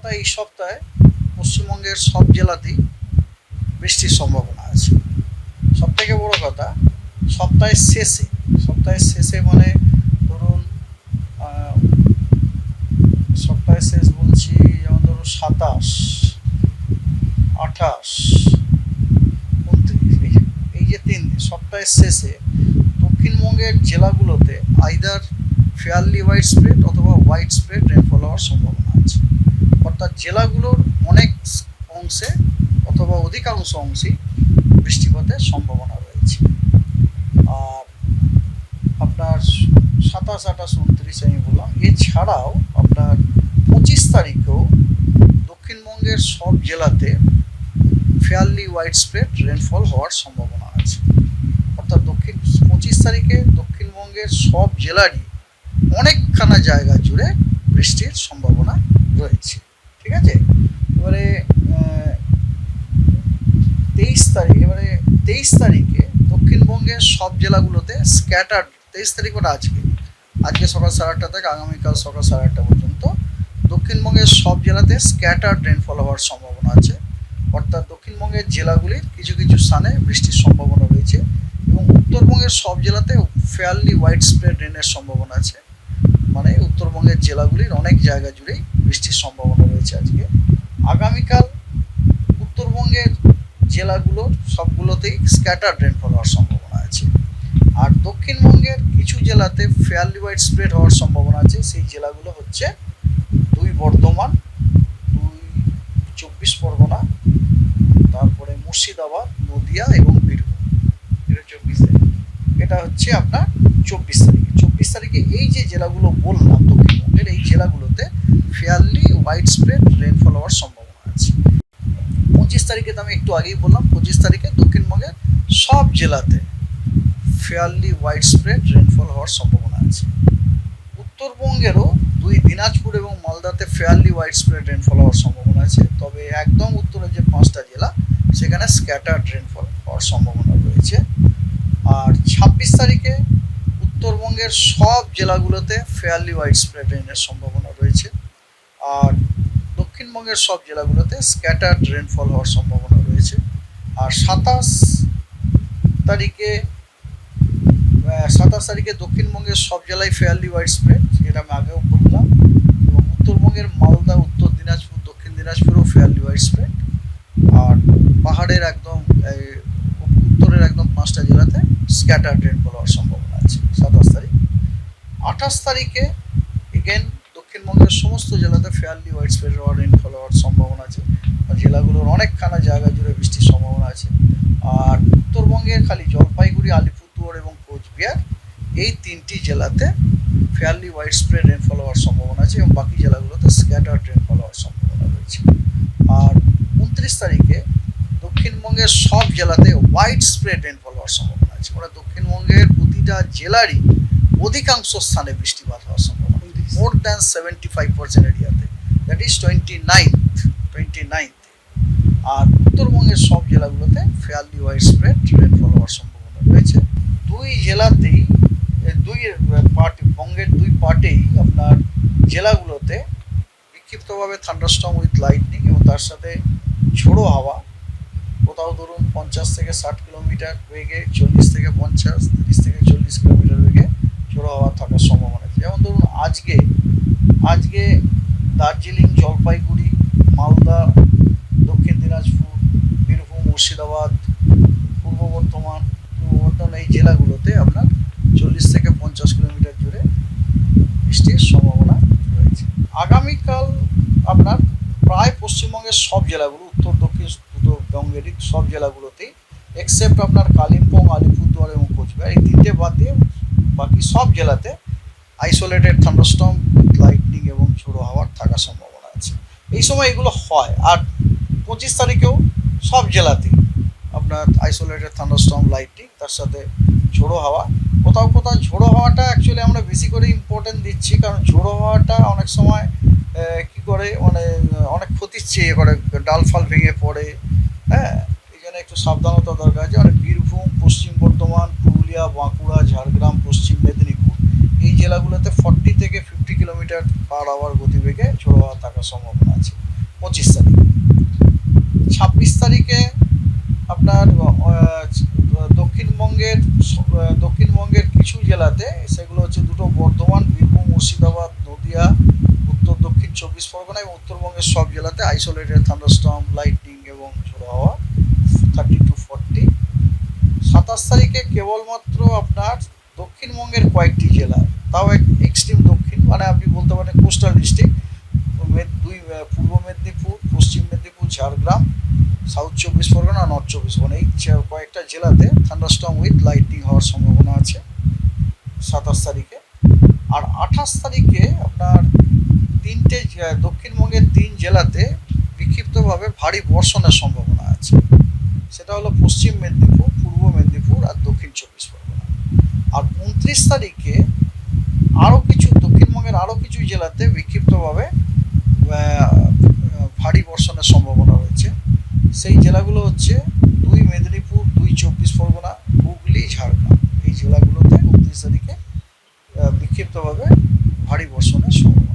কথা এই সপ্তাহে পশ্চিমবঙ্গের সব জেলাতেই বৃষ্টির সম্ভাবনা আছে। সব থেকে বড় কথা, সপ্তাহের শেষে সপ্তাহের শেষে মানে ধরুন সপ্তাহের শেষ বলছি, যেমন ধরুন সাতাশ, আঠাশ, উনত্রিশ, এই যে- তিন দিন, সপ্তাহের শেষে দক্ষিণবঙ্গের জেলাগুলোতে আইদার ফেয়ারলি হোয়াইট স্প্রেড অথবা হোয়াইট স্প্রেড রেনফল হওয়ার সম্ভাবনা অর্থাৎ জেলাগুলোর অনেক অংশে অথবা অধিকাংশ অংশেই বৃষ্টিপাতের সম্ভাবনা রয়েছে। আর আপনার সাতাশ, আঠাশ, উনত্রিশ আমি বললাম। এছাড়াও আপনার পঁচিশ তারিখেও দক্ষিণবঙ্গের সব জেলাতে ফেয়ারলি ওয়াইড স্প্রেড রেনফল হওয়ার সম্ভাবনা আছে। অর্থাৎ দক্ষিণ, পঁচিশ তারিখে দক্ষিণবঙ্গের সব জেলারই অনেকখানা জায়গা জুড়ে বৃষ্টির সম্ভাবনা রয়েছে। আছে? এবারে তেইশ তারিখ, এবারে তেইশ তারিখে দক্ষিণবঙ্গের সব জেলাগুলোতে স্ক্যাটার তেইশ তারিখ ওটা আজকে। আজকে সকাল সাড়ে আটটা থেকে আগামীকাল সকাল সাড়ে আটটা পর্যন্ত দক্ষিণবঙ্গের সব জেলাতে স্ক্যাটার রেনফল হওয়ার সম্ভাবনা আছে। অর্থাৎ দক্ষিণবঙ্গের জেলাগুলির কিছু কিছু স্থানে বৃষ্টির সম্ভাবনা রয়েছে এবং উত্তরবঙ্গের সব জেলাতে ফেয়ারলি হোয়াইট স্প্রেড রেনের সম্ভাবনা আছে। মানে উত্তরবঙ্গের জেলাগুলির অনেক জায়গা জুড়েই বৃষ্টির সম্ভাবনা রয়েছে আজকে। আগামীকাল উত্তরবঙ্গের জেলাগুলোর সবগুলোতেই স্ক্যাটার রেনফল হওয়ার সম্ভাবনা আছে। আর দক্ষিণবঙ্গের কিছু জেলাতে ফেয়ারলি হোয়াইট স্প্রেড হওয়ার সম্ভাবনা আছে। সেই জেলাগুলো হচ্ছে দুই বর্ধমান, দুই চব্বিশ পরগনা, তারপরে মুর্শিদাবাদ, নদিয়া এবং বীরভূম। এটা চব্বিশ তারিখ। এটা হচ্ছে আপনার চব্বিশ তারিখে। চব্বিশ তারিখে এই যে জেলাগুলো বললাম দক্ষিণবঙ্গের, এই জেলাগুলোতে ফেয়ারলি স্প্রেড রেনফল হওয়ার সম্ভাবনা আছে। পঁচিশ তারিখে তো আমি একটু আগেই বললাম, পঁচিশ তারিখে দক্ষিণবঙ্গের সব জেলাতে ফেয়ারলি হোয়াইট স্প্রেড রেনফল হওয়ার সম্ভাবনা আছে। উত্তরবঙ্গেরও দুই দিনাজপুর এবং মালদাতে ফেয়ারলি হোয়াইট স্প্রেড রেনফল হওয়ার সম্ভাবনা আছে, তবে একদম উত্তরে যে পাঁচটা জেলা, সেখানে স্ক্যাটার্ড রেনফল হওয়ার সম্ভাবনা রয়েছে। আর ছাব্বিশ তারিখে উত্তরবঙ্গের সব জেলাগুলোতে ফেয়ারলি হোয়াইট স্প্রেড রেনের সম্ভাবনা আর দক্ষিণবঙ্গের সব জেলাগুলোতে স্ক্যাটার্ড রেনফল হওয়ার সম্ভাবনা রয়েছে। আর সাতাশ তারিখে সাতাশ তারিখে দক্ষিণবঙ্গের সব জেলায় ফেয়ারলি ওয়াইড স্প্রেড যেটা আমি আগেও বললাম। এবং উত্তরবঙ্গের মালদা, উত্তর দিনাজপুর, দক্ষিণ দিনাজপুরও ফেয়ারলি হোয়াইট স্প্রেড আর পাহাড়ের একদম উত্তরের একদম পাঁচটা জেলাতে স্ক্যাটার রেনফল হওয়ার সম্ভাবনা আছে সাতাশ তারিখ। আঠাশ তারিখে এগেন দক্ষিণবঙ্গের সমস্ত জেলাতে ফেয়ারলি হোয়াইট স্প্রেড হওয়ার রেনফল হওয়ার সম্ভাবনা আছে। আর জেলাগুলোর অনেকখানা জায়গা জুড়ে বৃষ্টির সম্ভাবনা আছে। আর উত্তরবঙ্গের খালি জলপাইগুড়ি, আলিপুরদুয়ার এবং কোচবিহার এই তিনটি জেলাতে ফেয়ারলি হোয়াইট স্প্রেড রেনফল হওয়ার সম্ভাবনা আছে এবং বাকি জেলাগুলোতে স্ক্যাটার্ড রেনফল হওয়ার সম্ভাবনা রয়েছে। আর উনত্রিশ তারিখে দক্ষিণবঙ্গের সব জেলাতে হোয়াইট স্প্রেড রেনফল হওয়ার সম্ভাবনা আছে। মানে দক্ষিণবঙ্গের প্রতিটা জেলারই অধিকাংশ স্থানে বৃষ্টিপাত হওয়ার সম্ভাবনা more than seventy five percent এরিয়াতে that is twenty ninth twenty ninth আর উত্তরবঙ্গের সব জেলাগুলোতে ফেয়ারলি হোয়াইট স্প্রেড রেনফল হওয়ার সম্ভাবনা রয়েছে। দুই জেলাতেই দুই পার্ট বঙ্গের দুই পার্টেই আপনার জেলাগুলোতে বিক্ষিপ্তভাবে থান্ডারস্টর্ম উইথ লাইটনিং এবং তার সাথে ঝোড়ো হাওয়া। কোথাও ধরুন পঞ্চাশ থেকে ষাট কিলোমিটার বেগে, চল্লিশ থেকে পঞ্চাশ, তিরিশ থেকে চল্লিশ কিলোমিটার বেগে ঝোড়ো হাওয়া থাকার সম্ভাবনা আছে যেমন ধরুন আজকে আজকে দার্জিলিং, জলপাইগুড়ি, মালদা, দক্ষিণ দিনাজপুর, বীরভূম, মুর্শিদাবাদ, পূর্ব বর্ধমান পূর্ব বর্ধমান, এই জেলাগুলোতে আপনার চল্লিশ থেকে পঞ্চাশ কিলোমিটার জুড়ে বৃষ্টির সম্ভাবনা রয়েছে। আগামীকাল আপনার প্রায় পশ্চিমবঙ্গের সব জেলাগুলো, উত্তর, দক্ষিণ উত্তরবঙ্গেরই সব জেলাগুলোতেই এক্সেপ্ট আপনার কালিম্পং, আলিপুরদুয়ার এবং কোচবিহার, এই তিনটে বাদ দিয়ে বাকি সব জেলাতে আইসোলেটেড থান্ডারস্টর্ম লাইটনিং এবং ঝোড়ো হাওয়ার থাকার সম্ভাবনা আছে। এই সময় এগুলো হয়। আর পঁচিশ তারিখেও সব জেলাতেই আপনার আইসোলেটেড থান্ডারস্টর্ম লাইটনিং তার সাথে ঝোড়ো হাওয়া। কোথাও কোথাও ঝোড়ো হাওয়াটা অ্যাকচুয়ালি আমরা বেশি করে ইম্পর্টেন্ট দিচ্ছি, কারণ ঝোড়ো হাওয়াটা অনেক সময় কি করে মানে অনেক ক্ষতির চেয়ে করে ডাল ফাল ভেঙে পড়ে হ্যাঁ? এই জন্য একটু সাবধানতা দরকার আছে অনেক বীরভূম পশ্চিম বর্ধমান পুরুলিয়া বাঁকুড়া ঝাড়গ্রাম পশ্চিম মেদিনীপুর জেলাগুলোতে ফর্টি থেকে ফিফটি কিলোমিটার পার আওয়ার গতিবেগে ঝোড়ো হাওয়া থাকার সম্ভাবনা আছে। পঁচিশ তারিখ। ছাব্বিশ তারিখে আপনার দক্ষিণবঙ্গের দক্ষিণবঙ্গের কিছু জেলাতে সেগুলো হচ্ছে দুটো বর্ধমান, বীরভূম, মুর্শিদাবাদ, নদিয়া, উত্তর, দক্ষিণ চব্বিশ পরগনা এবং উত্তরবঙ্গের সব জেলাতে আইসোলেটেড থান্ডারস্টর্ম লাইটনিং এবং ঝোড়ো হাওয়া থার্টি টু ফর্টি সাতাশ তারিখে কেবলমাত্র আপনার দক্ষিণবঙ্গের কয়েকটি জেলা তাও এক এক্সট্রিম দক্ষিণ মানে আপনি বলতে পারেন কোস্টাল ডিস্ট্রিক্ট দুই পূর্ব মেদিনীপুর, পশ্চিম মেদিনীপুর, ঝাড়গ্রাম সাউথ চব্বিশ পরগনা নর্থ চব্বিশ পরগনা, এই কয়েকটা জেলাতে থান্ডারস্টর্ম উইথ লাইটিং হওয়ার সম্ভাবনা আছে সাতাশ তারিখে। আর আঠাশ তারিখে আপনার তিনটে দক্ষিণবঙ্গের তিন জেলাতে বিক্ষিপ্তভাবে ভারী বর্ষণের সম্ভাবনা আছে। সেটা হলো পশ্চিম মেদিনীপুর, পূর্ব মেদিনীপুর আর দক্ষিণ চব্বিশ পরগনা। আর উনত্রিশ তারিখে আরও কিছু দক্ষিণবঙ্গের আরও কিছু জেলাতে বিক্ষিপ্তভাবে আহ, ভারী বর্ষণের সম্ভাবনা রয়েছে সেই জেলাগুলো হচ্ছে দুই মেদিনীপুর দুই চব্বিশ পরগনা হুগলি ঝাড়গ্রাম এই জেলাগুলোতে উনত্রিশ তারিখে বিক্ষিপ্তভাবে ভারী বর্ষণের সম্ভাবনা।